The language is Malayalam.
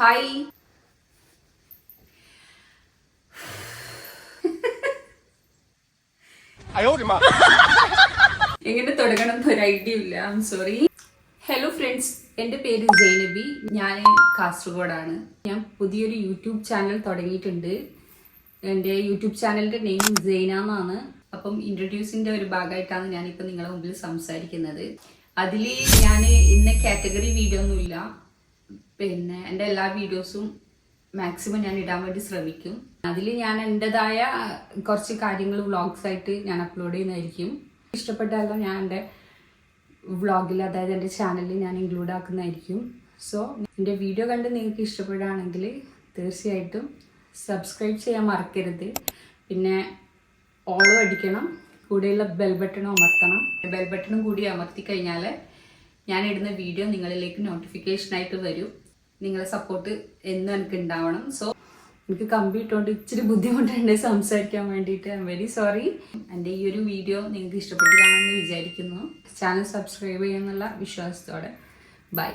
ഹായ് എങ്ങനെ തുടങ്ങണം എന്ന് ഒരു ഐഡിയ ഇല്ല. I'm sorry hello friends എന്റെ പേര് ജൈനബി. ഞാൻ കാസർഗോഡാണ്. ഞാൻ പുതിയൊരു യൂട്യൂബ് ചാനൽ തുടങ്ങിയിട്ടുണ്ട്. എന്റെ യൂട്യൂബ് ചാനലിന്റെ നെയിം ജൈന എന്നാണ് അപ്പം ഇൻട്രൊഡ്യൂസിന്റെ ഒരു ഭാഗമായിട്ടാണ് ഞാനിപ്പോൾ നിങ്ങളുടെ മുമ്പിൽ സംസാരിക്കുന്നത്. അതിൽ ഞാൻ ഇന്ന കാറ്റഗറി വീഡിയോ ഒന്നുമില്ല. പിന്നെ എന്റെ എല്ലാ വീഡിയോസും മാക്സിമം ഞാൻ ഇടാൻ വേണ്ടി ശ്രമിക്കും. അതിൽ ഞാൻ എന്റെതായ കുറച്ച് കാര്യങ്ങൾ വ്ളോഗ്സ് ആയിട്ട് ഞാൻ അപ്ലോഡ് ചെയ്യുന്നതായിരിക്കും. ഇഷ്ടപ്പെട്ടാലോ ഞാൻ എന്റെ വ്ളോഗിൽ അതായത് എന്റെ ചാനലിൽ ഞാൻ ഇൻക്ലൂഡ് ആക്കുന്നതായിരിക്കും. സോ എന്റെ വീഡിയോ കണ്ട് നിങ്ങൾക്ക് ഇഷ്ടപ്പെടുകയാണെങ്കിൽ തീർച്ചയായിട്ടും സബ്സ്ക്രൈബ് ചെയ്യാൻ മറക്കരുത്. പിന്നെ ഓളും അടിക്കണം കൂടെയുള്ള ബെൽ അമർത്തണം. ബെൽ ബട്ടണും കൂടി അമർത്തി കഴിഞ്ഞാൽ ഞാൻ ഇടുന്ന വീഡിയോ നിങ്ങളിലേക്ക് നോട്ടിഫിക്കേഷൻ ആയിട്ട് വരും. നിങ്ങളെ സപ്പോർട്ട് എന്നും എനിക്ക് ഉണ്ടാവണം. സോ എനിക്ക് കമ്പി ഇട്ടുകൊണ്ട് ഇച്ചിരി ബുദ്ധിമുട്ടുണ്ട് സംസാരിക്കാൻ വേണ്ടിയിട്ട്. ഐ എം വെരി സോറി എന്റെ ഈ ഒരു വീഡിയോ നിങ്ങൾക്ക് ഇഷ്ടപ്പെട്ടു കാണുമെന്ന് വിചാരിക്കുന്നു. ചാനൽ സബ്സ്ക്രൈബ് ചെയ്യുന്നുള്ള വിശ്വാസത്തോടെ. ബൈ